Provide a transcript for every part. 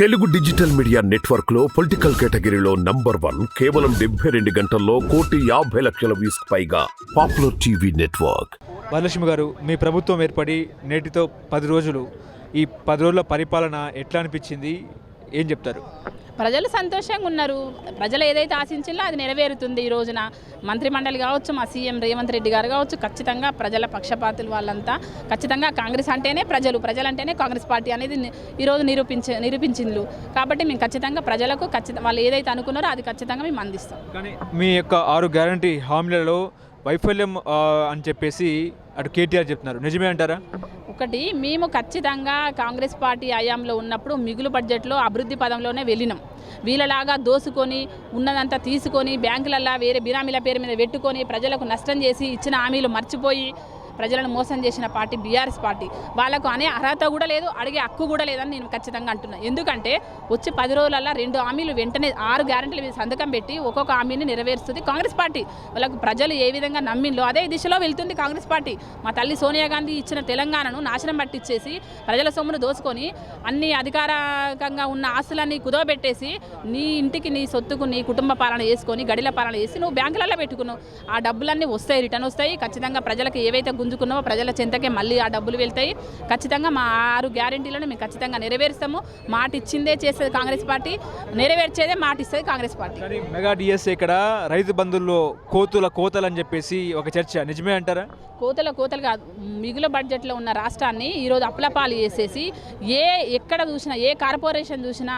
Telugu digital media నెట్వర్క్లో political కేటగిరీలో number one కేవలం డెబ్బై రెండు గంటల్లో కోటి యాభై లక్షల వ్యూస్ పైగా పాపులర్ టీవీ నెట్వర్క్. వరలక్ష్మి గారు మీ ప్రభుత్వం ఏర్పడి నేటితో పది రోజులు. ఈ పది రోజుల పరిపాలన ఎట్లా అనిపించింది? ఏం చెప్తారు? ప్రజలు సంతోషంగా ఉన్నారు. ప్రజలు ఏదైతే ఆశించిందో అది నెరవేరుతుంది ఈ రోజున. మంత్రిమండలి కావచ్చు మా సీఎం రేవంత్ రెడ్డి గారు కావచ్చు ఖచ్చితంగా ప్రజల పక్షపాతులు వాళ్ళంతా ఖచ్చితంగా కాంగ్రెస్ అంటేనే ప్రజలు ప్రజలంటేనే కాంగ్రెస్ పార్టీ అనేది ఈరోజు నిరూపించే నిరూపించిండ్రు కాబట్టి మేము ఖచ్చితంగా ప్రజలకు ఖచ్చితంగా వాళ్ళు ఏదైతే అనుకున్నారో అది ఖచ్చితంగా మేము అందిస్తాం. కానీ మీ యొక్క ఆరు గ్యారంటీ హామీలలో వైఫల్యం అని చెప్పేసి అటు కేటీఆర్ చెప్తున్నారు. నిజమే అంటారా? ఒకటి మేము ఖచ్చితంగా కాంగ్రెస్ పార్టీ హయాంలో ఉన్నప్పుడు మిగులు బడ్జెట్లో అభివృద్ధి పదంలోనే వెళ్ళినాం. వీళ్ళలాగా దోసుకొని ఉన్నదంతా తీసుకొని బ్యాంకులల్లా వేరే బినామీల పేరు మీద పెట్టుకొని ప్రజలకు నష్టం చేసి ఇచ్చిన హామీలు మర్చిపోయి ప్రజలను మోసం చేసిన పార్టీ బీఆర్ఎస్ పార్టీ. వాళ్ళకు అనే అర్హత కూడా లేదు అడిగే హక్కు కూడా లేదని నేను ఖచ్చితంగా అంటున్నాను ఎందుకంటే వచ్చే పది రోజులల్లో రెండు హామీలు వెంటనే ఆరు గ్యారెంటీలు సంతకం పెట్టి ఒక్కొక్క హామీని నెరవేరుస్తుంది కాంగ్రెస్ పార్టీ. వాళ్ళకు ప్రజలు ఏ విధంగా నమ్మిందో అదే దిశలో వెళ్తుంది కాంగ్రెస్ పార్టీ. మా తల్లి సోనియా గాంధీ ఇచ్చిన తెలంగాణను నాశనం పట్టించేసి ప్రజల సొమ్మును దోసుకొని అన్ని అధికారికంగా ఉన్న ఆస్తులన్నీ కుదవబెట్టేసి నీ ఇంటికి నీ సొత్తుకు నీ కుటుంబ పాలన చేసుకొని గడిల పాలన చేసి నువ్వు బ్యాంకులలో పెట్టుకున్నావు. ఆ డబ్బులన్నీ వస్తాయి రిటర్న్ వస్తాయి. ఖచ్చితంగా ప్రజలకు ఏవైతే గుంజుకున్నావో ప్రజల చెంతకే మళ్ళీ ఆ డబ్బులు వెళ్తాయి. ఖచ్చితంగా మా ఆరు గ్యారెంటీలను మేము ఖచ్చితంగా నెరవేరుస్తాము. మాట ఇచ్చిందే చేస్తుంది కాంగ్రెస్ పార్టీ. నెరవేర్చేదే మాట ఇస్తుంది కాంగ్రెస్ పార్టీ. మెగా డిఎస్ ఇక్కడ రైతు బంధువుల్లో కోతుల కోతలు అని చెప్పేసి ఒక చర్చ నిజమే అంటారా? కోతల కోతలు కాదు. మిగులు బడ్జెట్లో ఉన్న రాష్ట్రాన్ని ఈరోజు అప్లపాలు చేసేసి ఏ ఎక్కడ చూసినా ఏ కార్పొరేషన్ చూసినా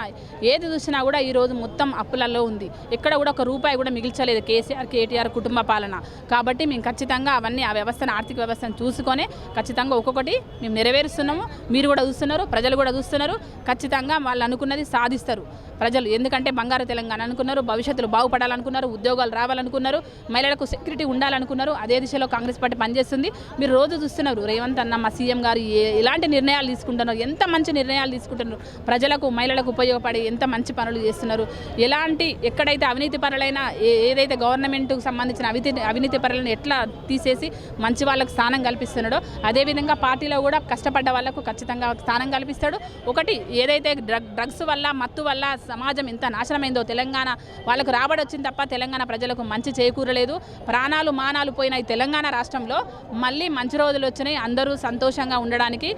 ఏది చూసినా కూడా ఈరోజు మొత్తం అప్పులలో ఉంది. ఎక్కడ కూడా ఒక రూపాయి కూడా మిగిల్చలేదు కేసీఆర్ కేటీఆర్ కుటుంబ పాలన. కాబట్టి మేము ఖచ్చితంగా అవన్నీ ఆ వ్యవస్థను ఆర్థిక వ్యవస్థను చూసుకొని ఖచ్చితంగా ఒక్కొక్కటి మేము నెరవేరుస్తున్నాము. మీరు కూడా చూస్తున్నారు ప్రజలు కూడా చూస్తున్నారు. ఖచ్చితంగా వాళ్ళు అనుకున్నది సాధిస్తారు. ప్రజలు ఎందుకంటే బంగారు తెలంగాణ అనుకున్నారు భవిష్యత్తులో బాగుపడాలనుకున్నారు ఉద్యోగాలు రావాలనుకున్నారు మహిళలకు సెక్యూరిటీ ఉండాలనుకున్నారు అదే దిశలో కాంగ్రెస్ పార్టీ పనిచేస్తుంది. మీరు రోజు చూస్తున్నారు రేవంత్ అన్న మా సీఎం గారు ఏ- ఎలాంటి నిర్ణయాలు తీసుకుంటున్నారు ఎంత మంచి నిర్ణయాలు తీసుకుంటున్నారు ప్రజలకు మహిళలకు ఉపయోగపడే ఎంత మంచి పనులు చేస్తున్నారు ఎలాంటి ఎక్కడైతే అవినీతి పరులైన ఏ- ఏదైతే గవర్నమెంట్కు సంబంధించిన అవినీతి అవినీతి పరులను ఎట్లా తీసేసి మంచి వాళ్ళకు స్థానం కల్పిస్తున్నాడో అదేవిధంగా పార్టీలో కూడా కష్టపడ్డ వాళ్ళకు ఖచ్చితంగా స్థానం కల్పిస్తాడు. ఒకటి ఏదైతే డ్రగ్ డ్రగ్స్ వల్ల మత్తు వల్ల సమాజం ఎంత నాశనమైందో తెలంగాణ వాళ్ళకు రాబడి వచ్చింది తప్ప తెలంగాణ ప్రజలకు మంచి చేకూరలేదు. ప్రాణాలు మానాలు పోయిన ఈ తెలంగాణ రాష్ట్రంలో. మళ్ళీ మంచి రోజులు వచ్చినాయి. అందరూ సంతోషంగా ఉండడానికి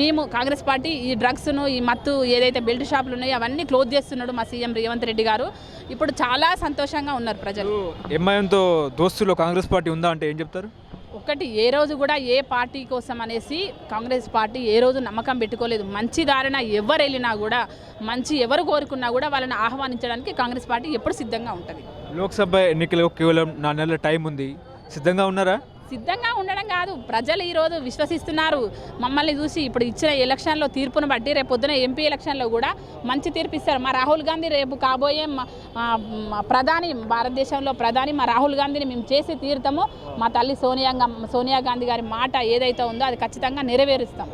మేము కాంగ్రెస్ పార్టీ ఈ డ్రగ్స్ను ఈ మత్తు ఏదైతే బెల్ట్ షాపులు ఉన్నాయో అవన్నీ క్లోజ్ చేస్తున్నాడు మా సీఎం రేవంత్ రెడ్డి గారు. ఇప్పుడు చాలా సంతోషంగా ఉన్నారు ప్రజలు. ఎంఐఎంతో దోస్తులో కాంగ్రెస్ పార్టీ ఉందా అంటే ఏం చెప్తారు? ఒక్కటి ఏ రోజు కూడా ఏ పార్టీ కోసం అనేసి కాంగ్రెస్ పార్టీ ఏ రోజు నమ్మకం పెట్టుకోలేదు. మంచి దారిన ఎవరు వెళ్ళినా కూడా మంచి ఎవరు కోరుకున్నా కూడా వాళ్ళని ఆహ్వానించడానికి కాంగ్రెస్ పార్టీ ఎప్పుడు సిద్ధంగా ఉంటుంది. లోక్సభ ఎన్నికలు కేవలం నా నెలల టైం ఉంది. సిద్ధంగా ఉన్నారా? సిద్ధంగా కాదు ప్రజలు ఈరోజు విశ్వసిస్తున్నారు. మమ్మల్ని చూసి ఇప్పుడు ఇచ్చిన ఎలక్షన్లో తీర్పును బట్టి రేపు పొద్దున ఎంపీ ఎలక్షన్లో కూడా మంచి తీర్పు ఇస్తారు. మా రాహుల్ గాంధీ రేపు కాబోయే మా- ప్రధాని భారతదేశంలో ప్రధాని మా రాహుల్ గాంధీని మేము చేసి తీరుతాము మా తల్లి సోనియా సోనియా గాంధీ గారి మాట ఏదైతే ఉందో అది ఖచ్చితంగా నెరవేరుస్తాం.